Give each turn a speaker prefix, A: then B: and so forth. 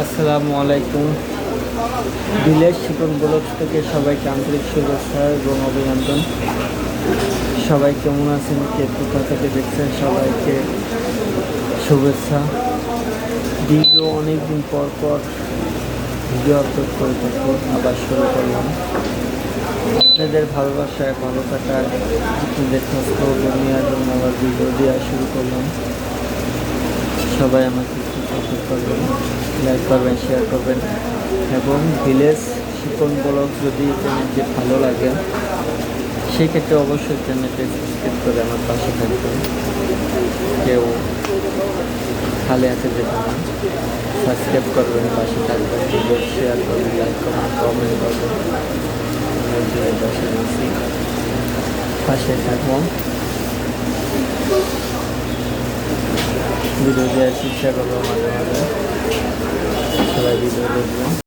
A: আসসালামু আলাইকুম। বিলের শিকন ব্লক থেকে সবাইকে আন্তরিক শুভেচ্ছা এবং অভিনন্দন। সবাই কেমন আছেন? কে কোথা থেকে দেখছেন? সবাইকে শুভেচ্ছা। দীর্ঘ অনেকদিন পর পর ভিডিও আপলোড করে থাকব, আবার শুরু করলাম। আপনাদের ভালোবাসায় ভালো থাকার আপনাদের খোঁজখবর নেওয়ার জন্য আবার ভিডিও দেওয়া শুরু করলাম। সবাই আমাকে একটু সাপোর্ট করবেন। লাইক করবেন শেয়ার করবেন। এবং ভিলেজ শিকন ব্লগ যদি চ্যানেলটি ভালো লাগে, সেক্ষেত্রে অবশ্যই চ্যানেলটি সাবস্ক্রাইব করে আমার পাশে থাকবেন। কেউ খালি আছে যেতে না সাবস্ক্রাইব করবেন, পাশে থাকবেন ভিডিও শেয়ার করবেন লাইক করবেন কমেন্ট করবেন। বসে রয়েছি। পাশে থাকব। ভিডিও দেওয়ার চেষ্টা করব মাঝে মাঝে। everyone.